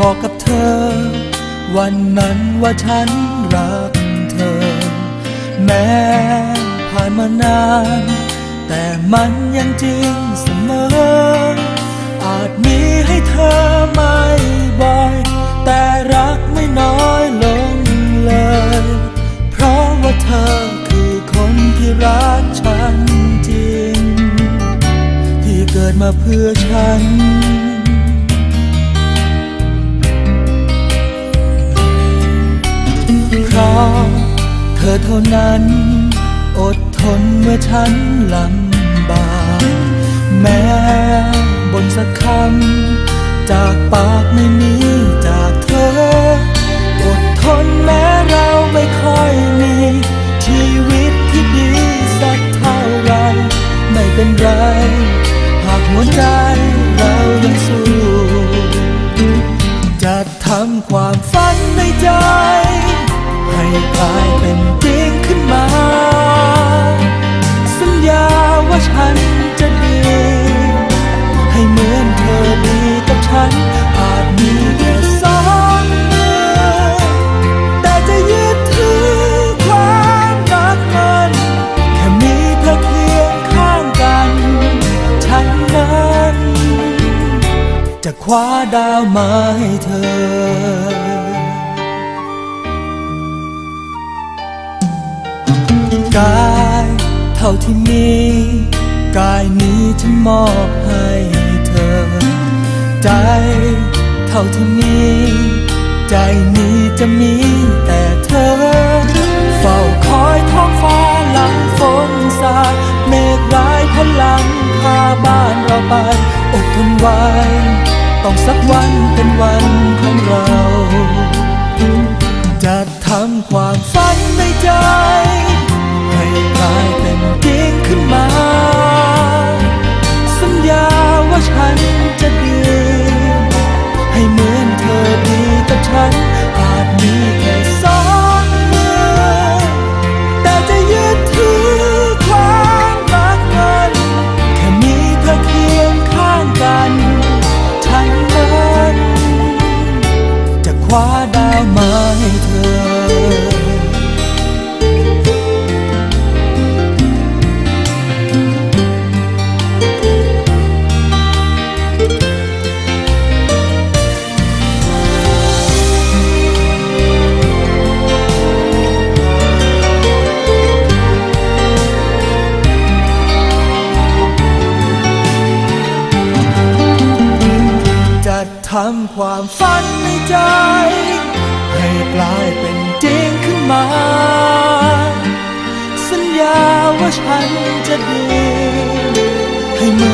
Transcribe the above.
บอกกับเธอ วันนั้นว่าฉันรักเธอ แม้ผ่านมานาน แต่มันยังจริงเสมอ อาจมีให้เธอไม่บ่อย แต่รักไม่น้อยลงเลย เพราะว่าเธอคือคนที่รักฉันจริง ที่เกิดมาเพื่อฉัน เธอเท่านั้น อดทนเมื่อฉันลำบากแม้บนสักคำจากปากไม่มี จะคว้าดาวมาให้เธอกายเท่าที่มีกายนี้ฉันมอบให้เธอ ใจเท่าที่มีใจนี้จะมีแต่เธอ เฝ้าคอยท้องฟ้าหลังฝนสาดเมฆร้ายพลังพาบ้านเราไปอดทนไว้ ต้องสักวันเป็นวันของเรา จะทำความฝันในใจ ให้กลายเป็นจริงขึ้นมา สัญญาว่าฉันจะดี ให้เหมือนเธอดีกับฉัน อาจมีแค่สองมือ แต่จะยึดถือความรักมันแค่มีเธอเคียงข้างกัน คว้าดาวมาให้เธอ ทำความฝันในใจ ให้กลายเป็นจริงขึ้นมา สัญญาว่าฉันจะดีให้มือ